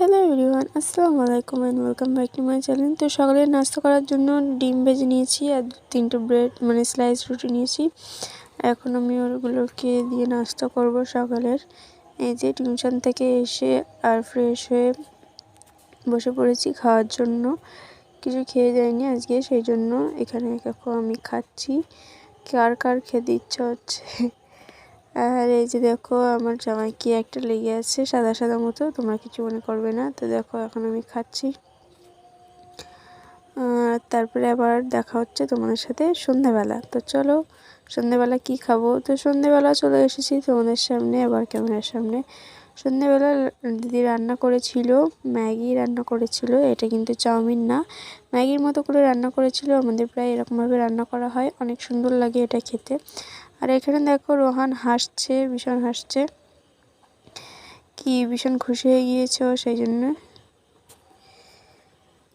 Hello everyone, আসসালামু আলাইকুম and welcome back to my channel তো সকালে নাস্তা করার জন্য ডিম ভেজে নিয়েছি আর তিনটে ব্রেড মানে স্লাইস রুটি নিয়েছি। এখন আমি ওগুলোকে দিয়ে নাস্তা করব সকালের। এই যে টিউশন থেকে এসে আর ফ্রেশ হয়ে বসে পড়েছি খাওয়ার জন্য। কিছু খেয়ে যায়নি আজকে, সেই জন্য এখানে দেখো আমি খাচ্ছি। কার কার খেতে ইচ্ছা হচ্ছে? আর এই যে দেখো, আমার জামাই কি একটা লেগে আছে, সাদা সাদা মতো, তোমরা কিছু মনে করবে না। তো দেখো, এখন আমি খাচ্ছি। তারপরে আবার দেখা হচ্ছে তোমাদের সাথে সন্ধ্যাবেলা তো চলো সন্ধ্যাবেলা কি খাব? তো সন্ধ্যাবেলা চলে এসেছি তোমাদের সামনে, আবার ক্যামেরার সামনে। সন্ধ্যেবেলা দিদি রান্না করেছিল, ম্যাগি রান্না করেছিল, এটা কিন্তু চাউমিন না। ম্যাগির মতো করে রান্না করেছিল, আমাদের প্রায় এরকমভাবে রান্না করা হয়, অনেক সুন্দর লাগে এটা খেতে। আর এখানে দেখো রোহান হাসছে, ভীষণ হাসছে। কি ভীষণ খুশি হয়ে গিয়েছ সেই জন্য